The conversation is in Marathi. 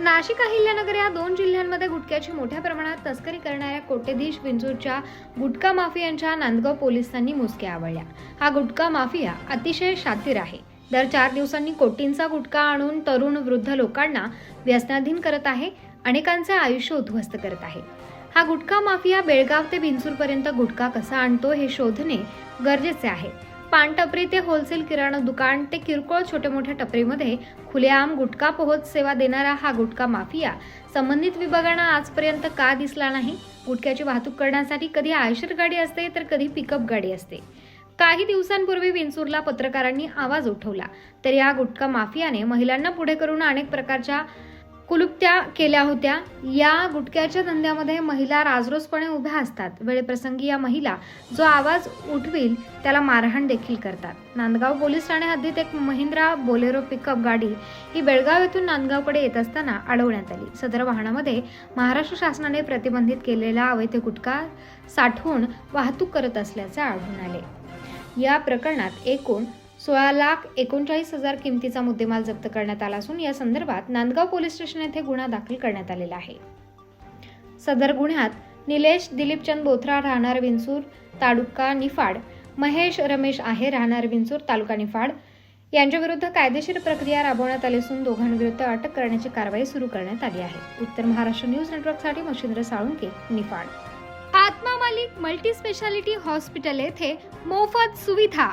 नाशिक अहिल्यानगर या दोन जिल्ह्यांमध्ये गुटख्याची मोठ्या प्रमाणात तस्करी करणाऱ्या कोटेधीश विंचूरच्या गुटखा माफियांच्या नांदगाव पोलिसांनी मुसक्या आवळल्या. हा गुटखा माफिया अतिशय शातीर आहे. दर चार दिवसांनी कोटींचा गुटखा आणून तरुण वृद्ध लोकांना व्यसनाधीन करत आहे अनेकांचे आयुष्य उद्ध्वस्त करत आहे. हा गुटखा माफिया बेळगाव ते बिनसूरपर्यंत गुटखा कसा आणतो हे शोधणे गरजेचे आहे. पानटपरी ते होलसेल किराणा दुकान ते किरकोळ छोट्या मोठ्या टपरीमध्ये खुलेआम गुटखा पोहोच सेवा देणारा हा गुटखा माफिया. संबंधित विभागांना आजपर्यंत का दिसला नाही? गुटख्याची वाहतूक करण्यासाठी कधी आयशर गाडी असते तर कधी पिकअप गाडी असते. काही दिवसांपूर्वी विंचूरला पत्रकारांनी आवाज उठवला. तर या गुटखा माफियाने महिलांना पुढे करून अनेक प्रकारच्या कुलुप्त्या केल्या होत्या. या गुटख्याच्या धंद्यामध्ये महिला राजरोसपणे उभ्या असतात. वेळेप्रसंगी या महिला जो आवाज उठवील त्याला मारहाण देखील करतात. नांदगाव पोलीस ठाणे हद्दीत एक महिंद्रा बोलेरो पिकअप गाडी ही बेळगाव येथून नांदगावकडे येत असताना अडवण्यात आली. सदर वाहनामध्ये महाराष्ट्र शासनाने प्रतिबंधित केलेला अवैध गुटखा साठवून वाहतूक करत असल्याचे आढळून आले. या प्रकरणात एकूण सोळा लाख एकोणचाळीस हजार किमतीचा मुद्देमाल जप्त करण्यात आला असून या संदर्भात नांदगाव पोलीस स्टेशन येथे गुन्हा दाखल करण्यात आलेला आहे. सदर गुन्ह्यात निलेश दिलीपचंद बोथरा राहणार विंचूर तालुका निफाड महेश रमेश आहे राहणार विंचूर तालुका निफाड. यांच्याविरुद्ध कायदेशीर प्रक्रिया राबवण्यात आली असून दोघांविरुद्ध अटक करण्याची कारवाई सुरू करण्यात आली आहे. उत्तर महाराष्ट्र न्यूज नेटवर्कसाठी Machhindra Salunke Niphad. Atma Malik multi speciality hospital येथे मोफत सुविधा